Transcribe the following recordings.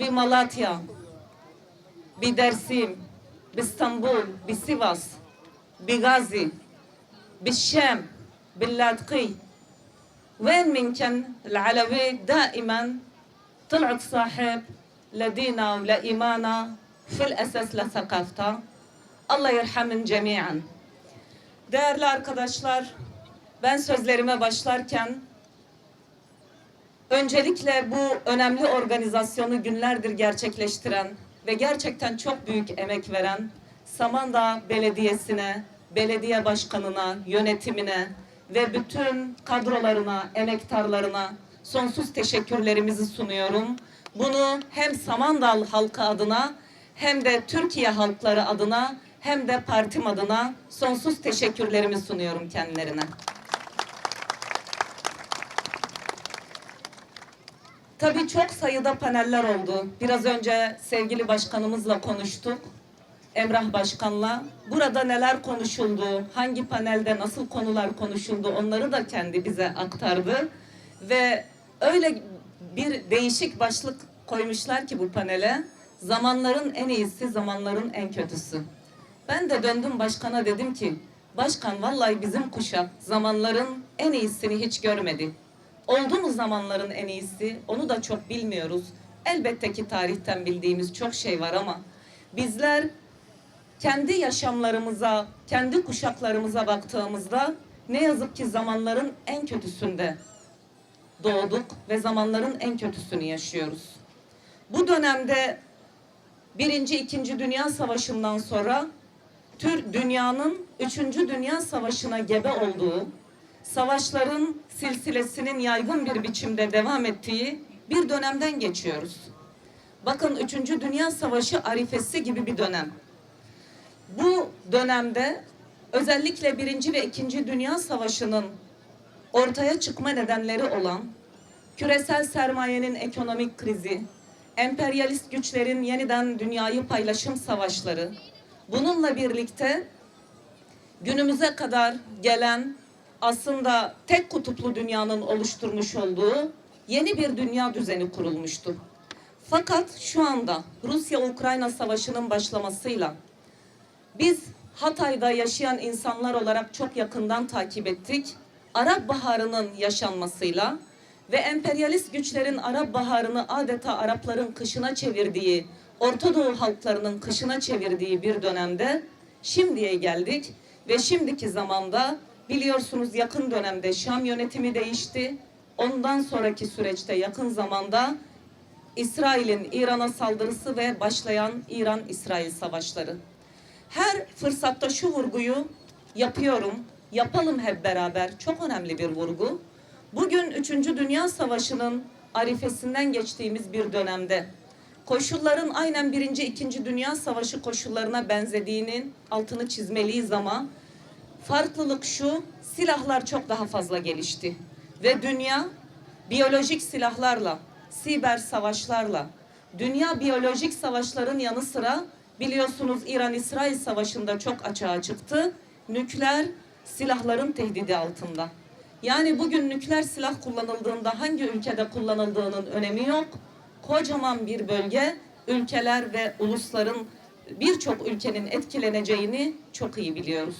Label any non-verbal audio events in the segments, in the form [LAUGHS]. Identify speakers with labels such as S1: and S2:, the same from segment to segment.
S1: بمالاتيا بدرسيم باسطنبول بسيفاس بغازي بالشام باللاذقي وين من كان العلوي دائما طلعت صاحب لدينا ولإيمانا في الأساس لثقافته Allah yerhamin cemiyen. Değerli arkadaşlar, ben sözlerime başlarken öncelikle bu önemli organizasyonu günlerdir gerçekleştiren ve gerçekten çok büyük emek veren Samandağ Belediyesi'ne, belediye başkanına, yönetimine ve bütün kadrolarına, emektarlarına sonsuz teşekkürlerimizi sunuyorum. Bunu hem Samandağ halkı adına hem de Türkiye halkları adına hem de partim adına sonsuz teşekkürlerimi sunuyorum kendilerine. Tabii çok sayıda paneller oldu. Biraz önce sevgili başkanımızla konuştuk. Emrah Başkan'la. Burada neler konuşuldu, hangi panelde nasıl konular konuşuldu onları da kendi bize aktardı. Ve öyle bir değişik başlık koymuşlar ki bu panele. Zamanların en iyisi, zamanların en kötüsü. Ben de döndüm başkana dedim ki, başkan vallahi bizim kuşak zamanların en iyisini hiç görmedi. Oldu mu zamanların en iyisi? Onu da çok bilmiyoruz. Elbette ki tarihten bildiğimiz çok şey var ama bizler kendi yaşamlarımıza, kendi kuşaklarımıza baktığımızda ne yazık ki zamanların en kötüsünde doğduk ve zamanların en kötüsünü yaşıyoruz. Bu dönemde Birinci, İkinci Dünya Savaşı'ndan sonra tür dünyanın Üçüncü Dünya Savaşı'na gebe olduğu, savaşların silsilesinin yaygın bir biçimde devam ettiği bir dönemden geçiyoruz. Bakın Üçüncü Dünya Savaşı arifesi gibi bir dönem. Bu dönemde özellikle Birinci ve İkinci Dünya Savaşı'nın ortaya çıkma nedenleri olan küresel sermayenin ekonomik krizi, emperyalist güçlerin yeniden dünyayı paylaşım savaşları, bununla birlikte günümüze kadar gelen aslında tek kutuplu dünyanın oluşturmuş olduğu yeni bir dünya düzeni kurulmuştu. Fakat şu anda Rusya-Ukrayna savaşının başlamasıyla biz Hatay'da yaşayan insanlar olarak çok yakından takip ettik. Arap Baharı'nın yaşanmasıyla ve emperyalist güçlerin Arap Baharı'nı adeta Arapların kışına çevirdiği, Orta Doğu halklarının kışına çevirdiği bir dönemde şimdiye geldik ve şimdiki zamanda biliyorsunuz yakın dönemde Şam yönetimi değişti. Ondan sonraki süreçte yakın zamanda İsrail'in İran'a saldırısı ve başlayan İran-İsrail savaşları. Her fırsatta şu vurguyu yapıyorum. Yapalım hep beraber. Çok önemli bir vurgu. Bugün 3. Dünya Savaşı'nın arifesinden geçtiğimiz bir dönemde koşulların aynen 1. 2. Dünya Savaşı koşullarına benzediğinin altını çizmeliyiz ama farklılık şu, silahlar çok daha fazla gelişti. Ve dünya biyolojik silahlarla, siber savaşlarla, dünya biyolojik savaşların yanı sıra biliyorsunuz İran-İsrail savaşında çok açığa çıktı. Nükleer silahların tehdidi altında. Yani bugün nükleer silah kullanıldığında hangi ülkede kullanıldığının önemi yok. Kocaman bir bölge ülkeler ve ulusların birçok ülkenin etkileneceğini çok iyi biliyoruz.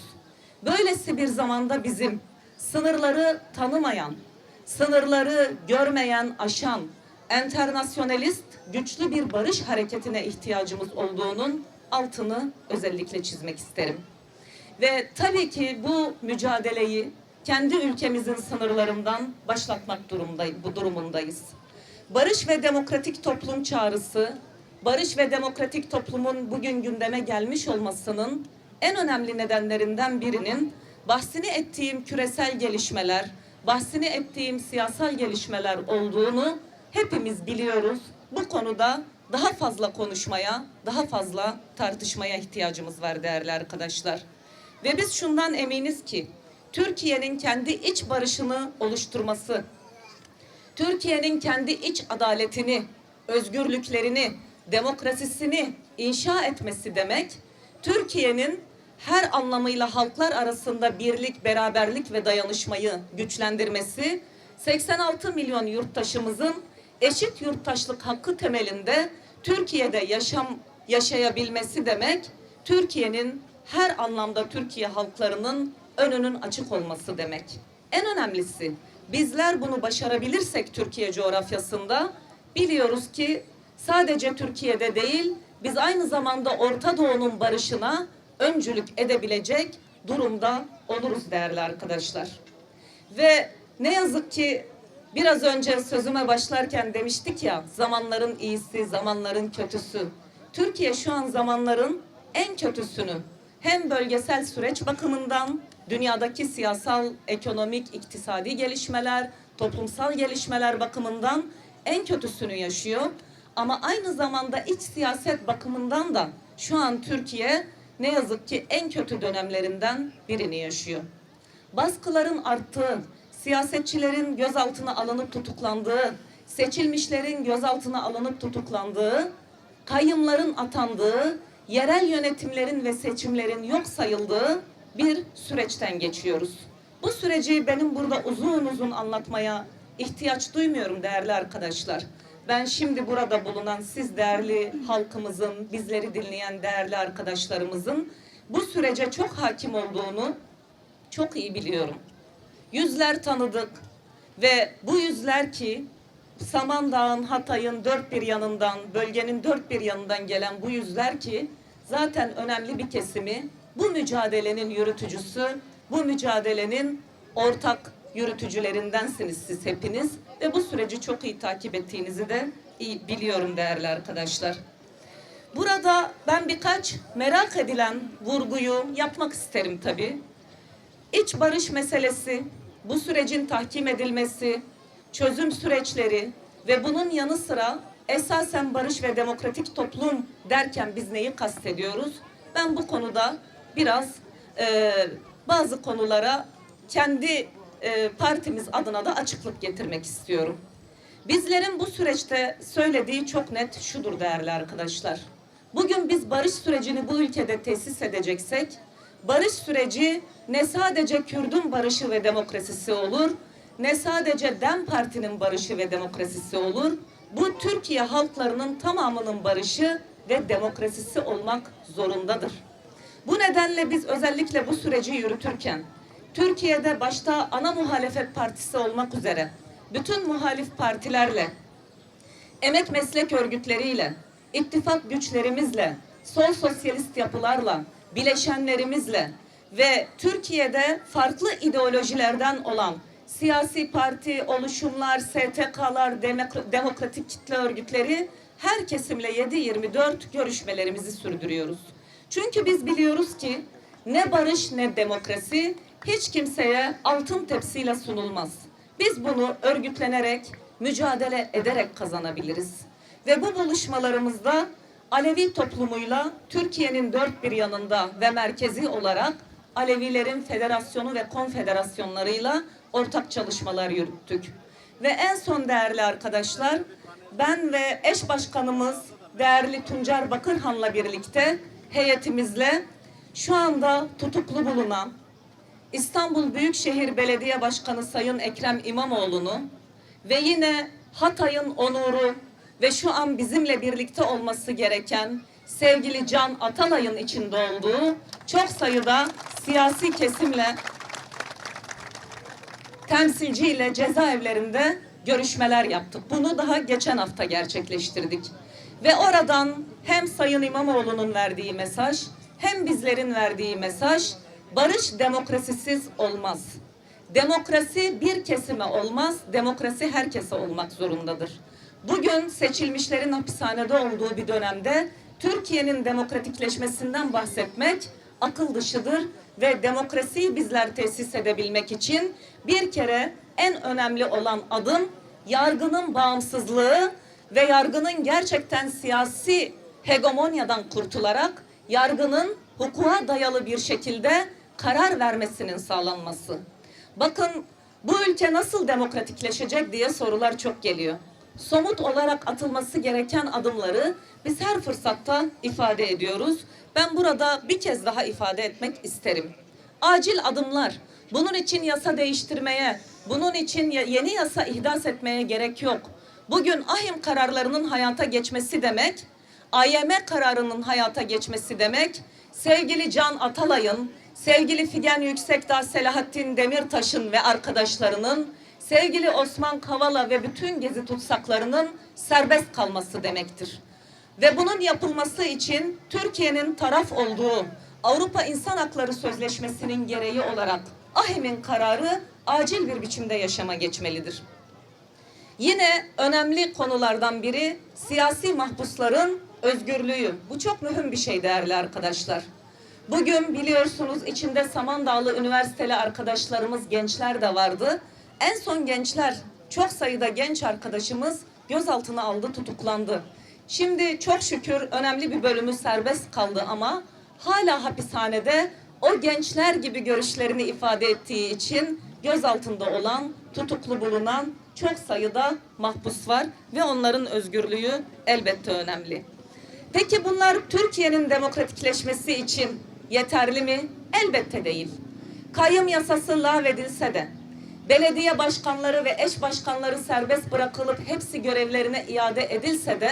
S1: Böylesi bir zamanda bizim sınırları tanımayan, sınırları görmeyen, aşan, enternasyonalist güçlü bir barış hareketine ihtiyacımız olduğunun altını özellikle çizmek isterim. Ve tabii ki bu mücadeleyi kendi ülkemizin sınırlarından başlatmak durumdayız, bu durumundayız. Barış ve demokratik toplum çağrısı, barış ve demokratik toplumun bugün gündeme gelmiş olmasının en önemli nedenlerinden birinin bahsini ettiğim küresel gelişmeler, bahsini ettiğim siyasal gelişmeler olduğunu hepimiz biliyoruz. Bu konuda daha fazla konuşmaya, daha fazla tartışmaya ihtiyacımız var değerli arkadaşlar. Ve biz şundan eminiz ki Türkiye'nin kendi iç barışını oluşturması, Türkiye'nin kendi iç adaletini, özgürlüklerini, demokrasisini inşa etmesi demek, Türkiye'nin her anlamıyla halklar arasında birlik, beraberlik ve dayanışmayı güçlendirmesi, 86 milyon yurttaşımızın eşit yurttaşlık hakkı temelinde Türkiye'de yaşam yaşayabilmesi demek Türkiye'nin her anlamda Türkiye halklarının önünün açık olması demek. En önemlisi bizler bunu başarabilirsek Türkiye coğrafyasında biliyoruz ki sadece Türkiye'de değil biz aynı zamanda Orta Doğu'nun barışına öncülük edebilecek durumda oluruz değerli arkadaşlar. Ve ne yazık ki biraz önce sözüme başlarken demiştik ya zamanların iyisi, zamanların kötüsü. Türkiye şu an zamanların en kötüsünü hem bölgesel süreç bakımından dünyadaki siyasal, ekonomik, iktisadi gelişmeler, toplumsal gelişmeler bakımından en kötüsünü yaşıyor. Ama aynı zamanda iç siyaset bakımından da şu an Türkiye ne yazık ki en kötü dönemlerinden birini yaşıyor baskıların arttığı, siyasetçilerin gözaltına alınıp tutuklandığı, seçilmişlerin gözaltına alınıp tutuklandığı, kayyımların atandığı, yerel yönetimlerin ve seçimlerin yok sayıldığı bir süreçten geçiyoruz. Bu süreci benim burada uzun uzun anlatmaya ihtiyaç duymuyorum değerli arkadaşlar. Ben şimdi burada bulunan siz değerli halkımızın, bizleri dinleyen değerli arkadaşlarımızın bu sürece çok hakim olduğunu çok iyi biliyorum. Yüzler tanıdık ve bu yüzler ki Samandağ'ın, Hatay'ın dört bir yanından, bölgenin dört bir yanından gelen bu yüzler ki zaten önemli bir kesimi bu mücadelenin yürütücüsü, bu mücadelenin ortak yürütücülerindensiniz siz hepiniz ve bu süreci çok iyi takip ettiğinizi de iyi biliyorum değerli arkadaşlar. Burada ben birkaç merak edilen vurguyu yapmak isterim tabii. İç barış meselesi, bu sürecin tahkim edilmesi, çözüm süreçleri ve bunun yanı sıra esasen barış ve demokratik toplum derken biz neyi kastediyoruz? Ben bu konuda biraz e, bazı konulara kendi e, partimiz adına da açıklık getirmek istiyorum. Bizlerin bu süreçte söylediği çok net şudur değerli arkadaşlar. Bugün biz barış sürecini bu ülkede tesis edeceksek barış süreci ne sadece Kürdün barışı ve demokrasisi olur, ne sadece DEM Parti'nin barışı ve demokrasisi olur. Bu Türkiye halklarının tamamının barışı ve demokrasisi olmak zorundadır. Bu nedenle biz özellikle bu süreci yürütürken Türkiye'de başta ana muhalefet partisi olmak üzere bütün muhalif partilerle emek meslek örgütleriyle, ittifak güçlerimizle, sol sosyalist yapılarla, bileşenlerimizle ve Türkiye'de farklı ideolojilerden olan siyasi parti, oluşumlar, STK'lar, demok- demokratik kitle örgütleri her kesimle 7-24 görüşmelerimizi sürdürüyoruz. Çünkü biz biliyoruz ki ne barış ne demokrasi hiç kimseye altın tepsiyle sunulmaz. Biz bunu örgütlenerek, mücadele ederek kazanabiliriz. Ve bu buluşmalarımızda Alevi toplumuyla Türkiye'nin dört bir yanında ve merkezi olarak Alevilerin federasyonu ve konfederasyonlarıyla ortak çalışmalar yürüttük. Ve en son değerli arkadaşlar, ben ve eş başkanımız değerli Tuncer Bakırhan'la birlikte heyetimizle şu anda tutuklu bulunan İstanbul Büyükşehir Belediye Başkanı Sayın Ekrem İmamoğlu'nu ve yine Hatay'ın onuru ve şu an bizimle birlikte olması gereken sevgili Can Atalay'ın içinde olduğu çok sayıda siyasi kesimle temsilciyle cezaevlerinde görüşmeler yaptık. Bunu daha geçen hafta gerçekleştirdik. Ve oradan hem Sayın İmamoğlu'nun verdiği mesaj hem bizlerin verdiği mesaj barış demokrasisiz olmaz. Demokrasi bir kesime olmaz, demokrasi herkese olmak zorundadır. Bugün seçilmişlerin hapishanede olduğu bir dönemde Türkiye'nin demokratikleşmesinden bahsetmek akıl dışıdır ve demokrasiyi bizler tesis edebilmek için bir kere en önemli olan adım yargının bağımsızlığı ve yargının gerçekten siyasi hegemonyadan kurtularak yargının hukuka dayalı bir şekilde karar vermesinin sağlanması. Bakın bu ülke nasıl demokratikleşecek diye sorular çok geliyor. Somut olarak atılması gereken adımları biz her fırsatta ifade ediyoruz. Ben burada bir kez daha ifade etmek isterim. Acil adımlar. Bunun için yasa değiştirmeye, bunun için yeni yasa ihdas etmeye gerek yok. Bugün ahim kararlarının hayata geçmesi demek, AYM kararının hayata geçmesi demek, sevgili Can Atalay'ın, sevgili Figen Yüksekdağ, Selahattin Demirtaş'ın ve arkadaşlarının, sevgili Osman Kavala ve bütün gezi tutsaklarının serbest kalması demektir. Ve bunun yapılması için Türkiye'nin taraf olduğu Avrupa İnsan Hakları Sözleşmesi'nin gereği olarak AHİM'in kararı acil bir biçimde yaşama geçmelidir. Yine önemli konulardan biri siyasi mahpusların özgürlüğü. Bu çok mühim bir şey değerli arkadaşlar. Bugün biliyorsunuz içinde Samandağlı Üniversiteli arkadaşlarımız, gençler de vardı. En son gençler, çok sayıda genç arkadaşımız gözaltına aldı, tutuklandı. Şimdi çok şükür önemli bir bölümü serbest kaldı ama hala hapishanede o gençler gibi görüşlerini ifade ettiği için gözaltında olan, tutuklu bulunan çok sayıda mahpus var ve onların özgürlüğü elbette önemli. Peki bunlar Türkiye'nin demokratikleşmesi için yeterli mi? Elbette değil. Kayyum yasası lağvedilse de, belediye başkanları ve eş başkanları serbest bırakılıp hepsi görevlerine iade edilse de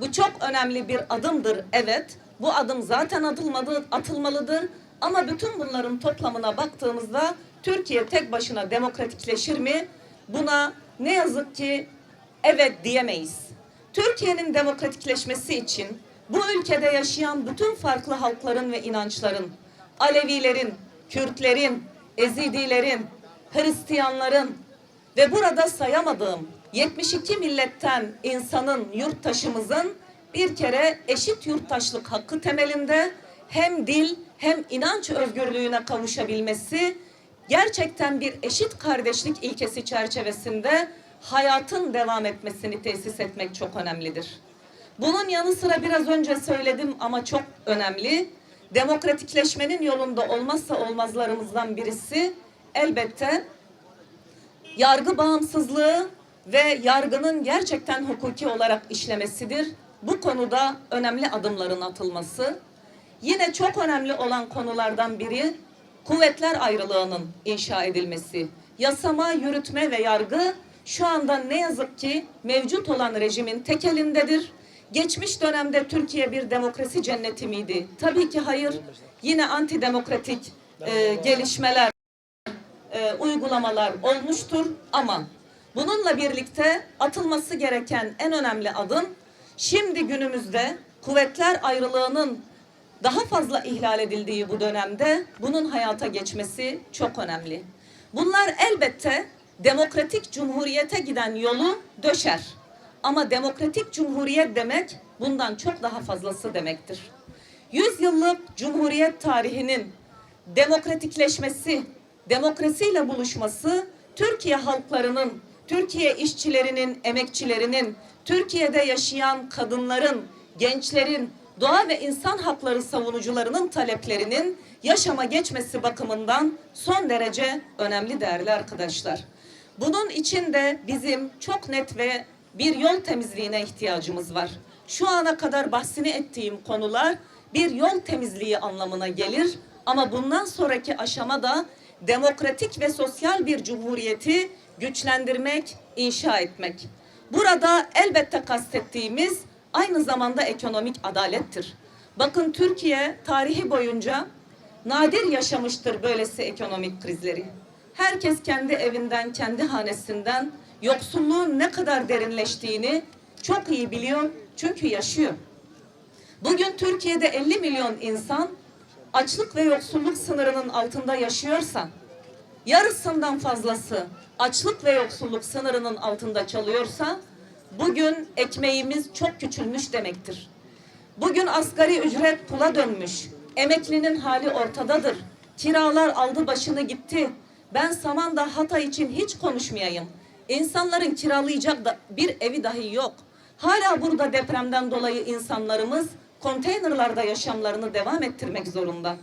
S1: bu çok önemli bir adımdır evet. Bu adım zaten atılmadı, atılmalıdır. Ama bütün bunların toplamına baktığımızda Türkiye tek başına demokratikleşir mi? Buna ne yazık ki evet diyemeyiz. Türkiye'nin demokratikleşmesi için bu ülkede yaşayan bütün farklı halkların ve inançların, Alevilerin, Kürtlerin, Ezidilerin, Hristiyanların ve burada sayamadığım 72 milletten insanın, yurttaşımızın bir kere eşit yurttaşlık hakkı temelinde hem dil hem inanç özgürlüğüne kavuşabilmesi gerçekten bir eşit kardeşlik ilkesi çerçevesinde hayatın devam etmesini tesis etmek çok önemlidir. Bunun yanı sıra biraz önce söyledim ama çok önemli. Demokratikleşmenin yolunda olmazsa olmazlarımızdan birisi elbette yargı bağımsızlığı ve yargının gerçekten hukuki olarak işlemesidir. Bu konuda önemli adımların atılması. Yine çok önemli olan konulardan biri kuvvetler ayrılığının inşa edilmesi. Yasama, yürütme ve yargı şu anda ne yazık ki mevcut olan rejimin tek elindedir. Geçmiş dönemde Türkiye bir demokrasi cenneti miydi? Tabii ki hayır. Yine antidemokratik e, gelişmeler, e, uygulamalar olmuştur ama bununla birlikte atılması gereken en önemli adım şimdi günümüzde kuvvetler ayrılığının daha fazla ihlal edildiği bu dönemde bunun hayata geçmesi çok önemli. Bunlar elbette demokratik cumhuriyete giden yolu döşer. Ama demokratik cumhuriyet demek bundan çok daha fazlası demektir. Yüzyıllık cumhuriyet tarihinin demokratikleşmesi, demokrasiyle buluşması Türkiye halklarının, Türkiye işçilerinin, emekçilerinin, Türkiye'de yaşayan kadınların, gençlerin, doğa ve insan hakları savunucularının taleplerinin yaşama geçmesi bakımından son derece önemli değerli arkadaşlar. Bunun için de bizim çok net ve bir yol temizliğine ihtiyacımız var. Şu ana kadar bahsini ettiğim konular bir yol temizliği anlamına gelir ama bundan sonraki aşamada demokratik ve sosyal bir cumhuriyeti güçlendirmek, inşa etmek. Burada elbette kastettiğimiz aynı zamanda ekonomik adalettir. Bakın Türkiye tarihi boyunca nadir yaşamıştır böylesi ekonomik krizleri. Herkes kendi evinden, kendi hanesinden yoksulluğun ne kadar derinleştiğini çok iyi biliyor çünkü yaşıyor. Bugün Türkiye'de 50 milyon insan açlık ve yoksulluk sınırının altında yaşıyorsa, yarısından fazlası açlık ve yoksulluk sınırının altında çalıyorsa, bugün ekmeğimiz çok küçülmüş demektir. Bugün asgari ücret pula dönmüş. Emeklinin hali ortadadır. Kiralar aldı başını gitti. Ben Samandağ Hatay için hiç konuşmayayım. İnsanların kiralayacak da bir evi dahi yok. Hala burada depremden dolayı insanlarımız konteynerlarda yaşamlarını devam ettirmek zorunda.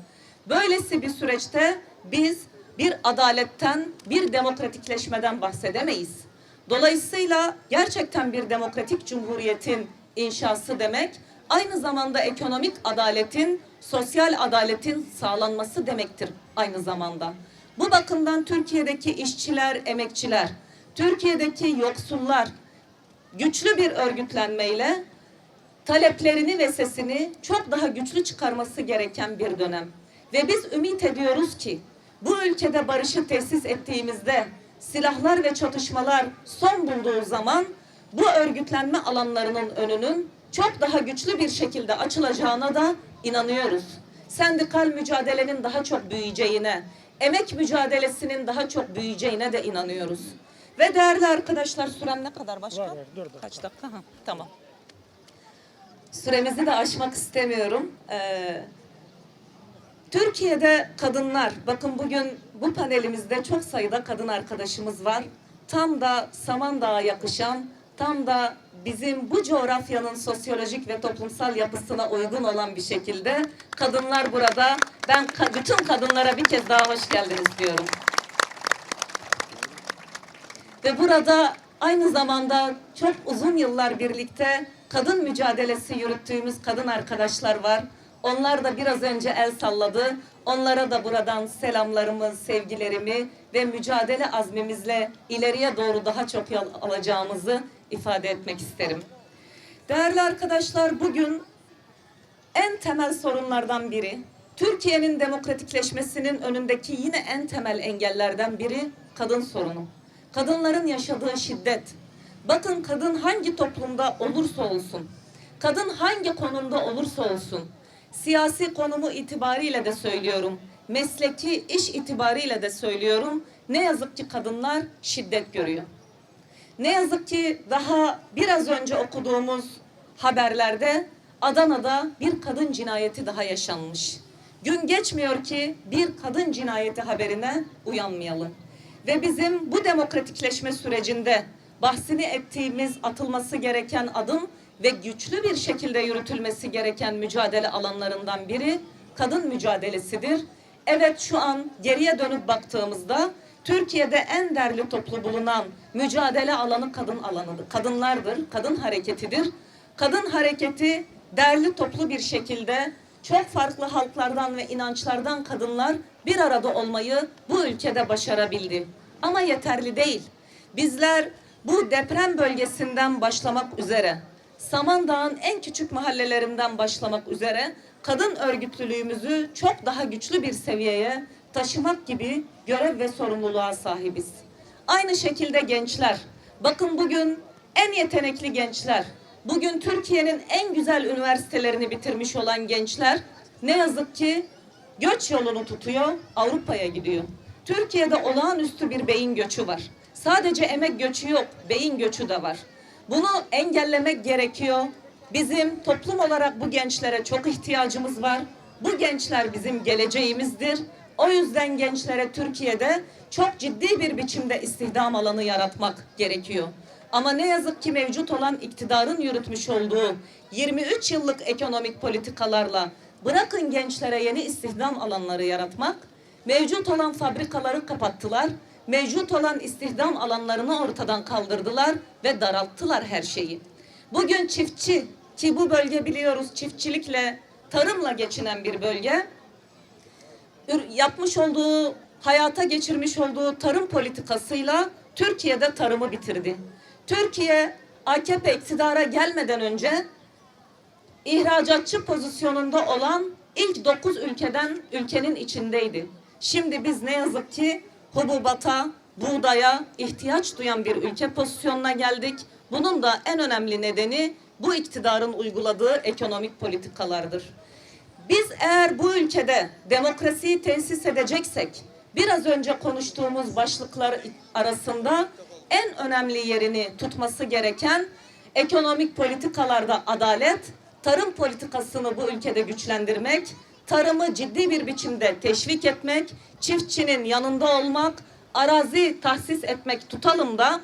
S1: Böylesi bir süreçte biz bir adaletten, bir demokratikleşmeden bahsedemeyiz. Dolayısıyla gerçekten bir demokratik cumhuriyetin inşası demek aynı zamanda ekonomik adaletin, sosyal adaletin sağlanması demektir aynı zamanda. Bu bakımdan Türkiye'deki işçiler, emekçiler, Türkiye'deki yoksullar güçlü bir örgütlenmeyle taleplerini ve sesini çok daha güçlü çıkarması gereken bir dönem. Ve biz ümit ediyoruz ki bu ülkede barışı tesis ettiğimizde silahlar ve çatışmalar son bulduğu zaman bu örgütlenme alanlarının önünün çok daha güçlü bir şekilde açılacağına da inanıyoruz. Sendikal mücadelenin daha çok büyüyeceğine, emek mücadelesinin daha çok büyüyeceğine de inanıyoruz. Ve değerli arkadaşlar süren ne kadar başka?
S2: Var, var, dört dakika.
S1: Kaç dakika? Ha, tamam. Süremizi de aşmak istemiyorum. Ee, Türkiye'de kadınlar, bakın bugün bu panelimizde çok sayıda kadın arkadaşımız var. Tam da Samandağ'a yakışan, tam da bizim bu coğrafyanın sosyolojik ve toplumsal yapısına uygun olan bir şekilde kadınlar burada. Ben bütün kadınlara bir kez daha hoş geldiniz diyorum. Ve burada aynı zamanda çok uzun yıllar birlikte kadın mücadelesi yürüttüğümüz kadın arkadaşlar var. Onlar da biraz önce el salladı. Onlara da buradan selamlarımı, sevgilerimi ve mücadele azmimizle ileriye doğru daha çok yol alacağımızı ifade etmek isterim. Değerli arkadaşlar bugün en temel sorunlardan biri, Türkiye'nin demokratikleşmesinin önündeki yine en temel engellerden biri kadın sorunu. Kadınların yaşadığı şiddet. Bakın kadın hangi toplumda olursa olsun, kadın hangi konumda olursa olsun, siyasi konumu itibariyle de söylüyorum, mesleki iş itibariyle de söylüyorum, ne yazık ki kadınlar şiddet görüyor. Ne yazık ki daha biraz önce okuduğumuz haberlerde Adana'da bir kadın cinayeti daha yaşanmış. Gün geçmiyor ki bir kadın cinayeti haberine uyanmayalım. Ve bizim bu demokratikleşme sürecinde bahsini ettiğimiz atılması gereken adım ve güçlü bir şekilde yürütülmesi gereken mücadele alanlarından biri kadın mücadelesidir. Evet şu an geriye dönüp baktığımızda Türkiye'de en derli toplu bulunan mücadele alanı kadın alanıdır. Kadınlardır, kadın hareketidir. Kadın hareketi derli toplu bir şekilde çok farklı halklardan ve inançlardan kadınlar bir arada olmayı bu ülkede başarabildi. Ama yeterli değil. Bizler bu deprem bölgesinden başlamak üzere Samandağ'ın en küçük mahallelerinden başlamak üzere kadın örgütlülüğümüzü çok daha güçlü bir seviyeye taşımak gibi görev ve sorumluluğa sahibiz. Aynı şekilde gençler. Bakın bugün en yetenekli gençler, bugün Türkiye'nin en güzel üniversitelerini bitirmiş olan gençler ne yazık ki göç yolunu tutuyor, Avrupa'ya gidiyor. Türkiye'de olağanüstü bir beyin göçü var. Sadece emek göçü yok, beyin göçü de var. Bunu engellemek gerekiyor. Bizim toplum olarak bu gençlere çok ihtiyacımız var. Bu gençler bizim geleceğimizdir. O yüzden gençlere Türkiye'de çok ciddi bir biçimde istihdam alanı yaratmak gerekiyor. Ama ne yazık ki mevcut olan iktidarın yürütmüş olduğu 23 yıllık ekonomik politikalarla bırakın gençlere yeni istihdam alanları yaratmak, mevcut olan fabrikaları kapattılar, mevcut olan istihdam alanlarını ortadan kaldırdılar ve daralttılar her şeyi. Bugün çiftçi ki bu bölge biliyoruz çiftçilikle, tarımla geçinen bir bölge yapmış olduğu, hayata geçirmiş olduğu tarım politikasıyla Türkiye'de tarımı bitirdi. Türkiye AKP iktidara gelmeden önce ihracatçı pozisyonunda olan ilk 9 ülkeden ülkenin içindeydi. Şimdi biz ne yazık ki hububata, buğdaya ihtiyaç duyan bir ülke pozisyonuna geldik. Bunun da en önemli nedeni bu iktidarın uyguladığı ekonomik politikalardır. Biz eğer bu ülkede demokrasiyi tesis edeceksek, biraz önce konuştuğumuz başlıklar arasında en önemli yerini tutması gereken ekonomik politikalarda adalet, tarım politikasını bu ülkede güçlendirmek, tarımı ciddi bir biçimde teşvik etmek, çiftçinin yanında olmak, arazi tahsis etmek tutalım da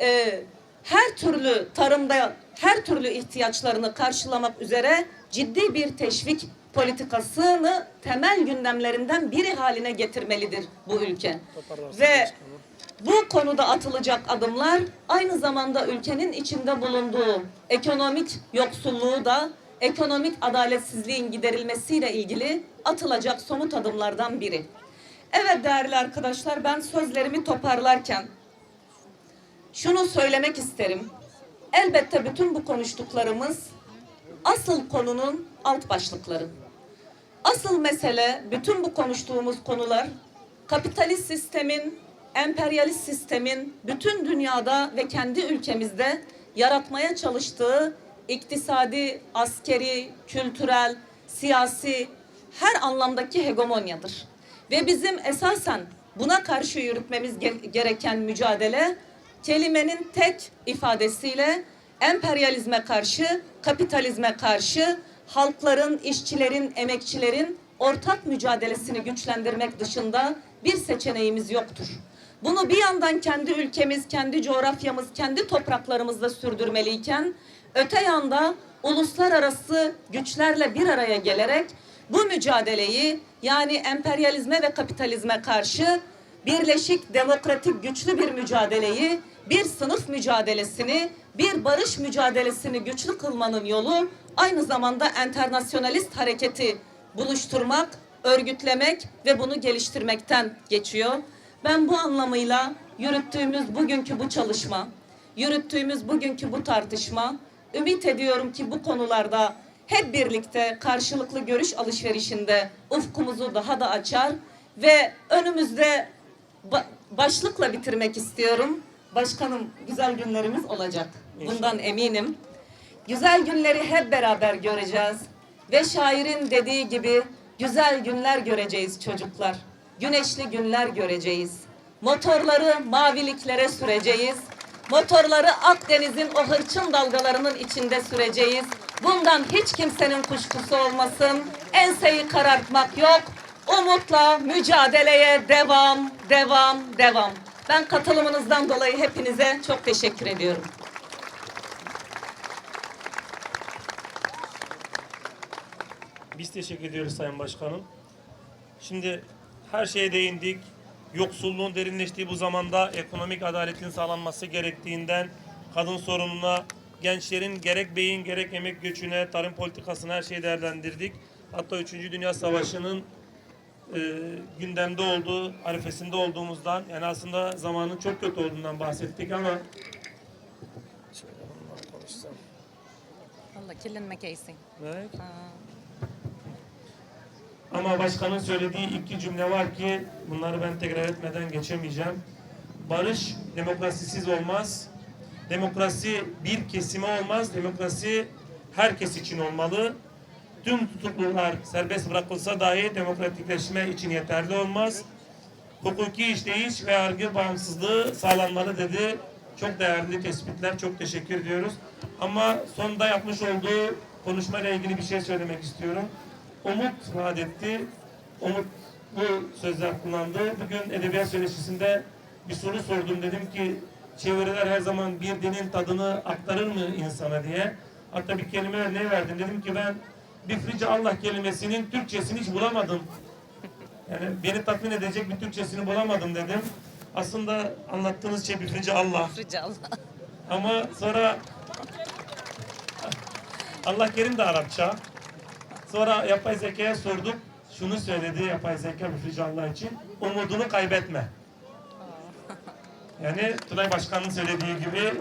S1: e, her türlü tarımda her türlü ihtiyaçlarını karşılamak üzere ciddi bir teşvik politikasını temel gündemlerinden biri haline getirmelidir bu ülke. Ve bu konuda atılacak adımlar aynı zamanda ülkenin içinde bulunduğu ekonomik yoksulluğu da ekonomik adaletsizliğin giderilmesiyle ilgili atılacak somut adımlardan biri. Evet değerli arkadaşlar ben sözlerimi toparlarken şunu söylemek isterim. Elbette bütün bu konuştuklarımız asıl konunun alt başlıkları. Asıl mesele bütün bu konuştuğumuz konular kapitalist sistemin, emperyalist sistemin bütün dünyada ve kendi ülkemizde yaratmaya çalıştığı iktisadi, askeri, kültürel, siyasi her anlamdaki hegemonyadır. Ve bizim esasen buna karşı yürütmemiz ge- gereken mücadele kelimenin tek ifadesiyle emperyalizme karşı, kapitalizme karşı halkların, işçilerin, emekçilerin ortak mücadelesini güçlendirmek dışında bir seçeneğimiz yoktur. Bunu bir yandan kendi ülkemiz, kendi coğrafyamız, kendi topraklarımızda sürdürmeliyken öte yanda uluslararası güçlerle bir araya gelerek bu mücadeleyi yani emperyalizme ve kapitalizme karşı birleşik, demokratik, güçlü bir mücadeleyi, bir sınıf mücadelesini, bir barış mücadelesini güçlü kılmanın yolu aynı zamanda enternasyonalist hareketi buluşturmak, örgütlemek ve bunu geliştirmekten geçiyor. Ben bu anlamıyla yürüttüğümüz bugünkü bu çalışma, yürüttüğümüz bugünkü bu tartışma, ümit ediyorum ki bu konularda hep birlikte karşılıklı görüş alışverişinde ufkumuzu daha da açar ve önümüzde ba- başlıkla bitirmek istiyorum. Başkanım güzel günlerimiz olacak. Bundan eminim. Güzel günleri hep beraber göreceğiz. Ve şairin dediği gibi güzel günler göreceğiz çocuklar. Güneşli günler göreceğiz. Motorları maviliklere süreceğiz. Motorları Akdeniz'in o hırçın dalgalarının içinde süreceğiz. Bundan hiç kimsenin kuşkusu olmasın. Enseyi karartmak yok. Umutla mücadeleye devam, devam, devam. Ben katılımınızdan dolayı hepinize çok teşekkür ediyorum.
S2: Biz teşekkür ediyoruz Sayın Başkanım. Şimdi her şeye değindik. Yoksulluğun derinleştiği bu zamanda ekonomik adaletin sağlanması gerektiğinden kadın sorununa, gençlerin gerek beyin gerek emek göçüne, tarım politikasına her şeyi değerlendirdik. Hatta 3. Dünya Savaşı'nın e, gündemde olduğu, arifesinde olduğumuzdan yani aslında zamanın çok kötü olduğundan bahsettik ama şöyle bundan konuşsam.
S3: والله كلن مكايسين
S2: Evet.
S3: آه.
S2: ama başkanın söylediği iki cümle var ki bunları ben tekrar etmeden geçemeyeceğim. Barış demokrasisiz olmaz. Demokrasi bir kesime olmaz. Demokrasi herkes için olmalı. Tüm tutuklular serbest bırakılsa dahi demokratikleşme için yeterli olmaz. Hukuki işleyiş ve yargı bağımsızlığı sağlanmalı dedi. Çok değerli tespitler. Çok teşekkür ediyoruz. Ama sonunda yapmış olduğu konuşmayla ilgili bir şey söylemek istiyorum umut vaat etti. Umut bu sözler kullandı. Bugün edebiyat söyleşisinde bir soru sordum. Dedim ki çeviriler her zaman bir dinin tadını aktarır mı insana diye. Hatta bir kelime örneği verdim. Dedim ki ben bifrice Allah kelimesinin Türkçesini hiç bulamadım. Yani beni tatmin edecek bir Türkçesini bulamadım dedim. Aslında anlattığınız şey bifrice Allah.
S3: Bifrice Allah.
S2: Ama sonra [LAUGHS] Allah Kerim de Arapça. Sonra yapay zekaya sorduk. Şunu söyledi yapay zeka müfrici Allah için. Umudunu kaybetme. Yani Tülay Başkan'ın söylediği gibi